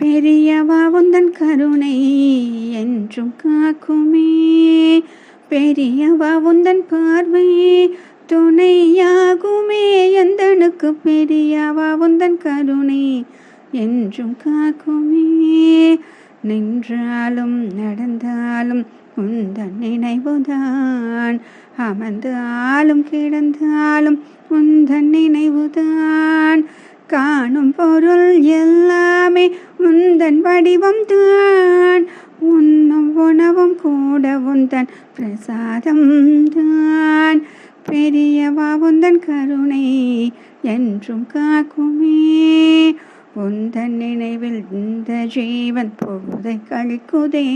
பெரியவா உந்தன் கருணை என்றும் காக்குமே. பெரியவா உந்தன் பார்வை துணையாகுமே. எந்தனுக்கு பெரியவா உந்தன் கருணை என்றும் காக்குமே. நின்றாலும் நடந்தாலும் உந்தன் நினைவுதான். அமர்ந்தாலும் கிடந்தாலும் உந்தன் நினைவுதான். காணும் பொருள் எல்லாமே உந்தன் வடிவம் தான். உண்ணும் உணவும் கூட உந்தன் பிரசாதம் தான். பெரியவா உந்தன் கருணை என்றும் காக்குமே. உந்தன் நினைவில் இந்த ஜீவன் பொழுதை கழிக்குதே.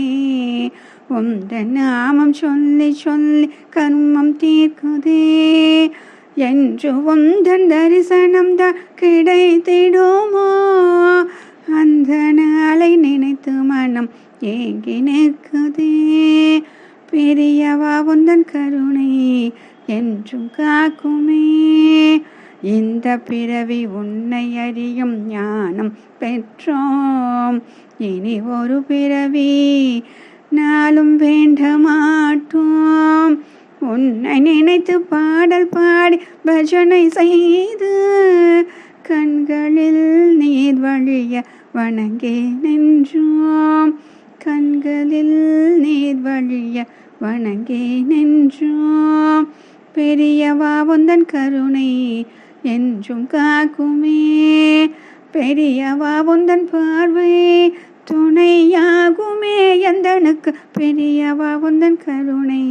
உந்தன் நாமம் சொல்லி சொல்லி கர்மம் தீர்க்குதே. என்று உந்தன் தரிசனம் தான் கிடைத்திடுமோ? அந்த நாளை நினைத்து மனம் ஏங்கி நிற்குதே. பெரியவா உந்தன் கருணை என்றும் காக்குமே. இந்த பிறவி உன்னை அறியும் ஞானம் பெற்றோம். இனி ஒரு பிறவி நாளும் வேண்ட மாட்டோம் உன்னை நினைத்து பாடல் பாடி பஜனை செய்து கண்களில் நீர் வழிய வணங்கே நின்றோம் கண்களில் நீர் வழிய வணங்கே நின்றோம் பெரியவா உந்தன் கருணை என்றும் காக்குமே. பெரியவா உந்தன் பார்வை துணையாகுமே. எந்தனுக்கு பெரியவா உந்தன் கருணை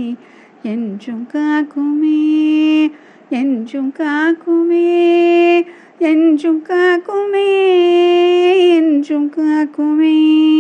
என்றும் காக்குமே என்றும் காக்குமே என்றும் காக்குமே என்றும் காக்குமே.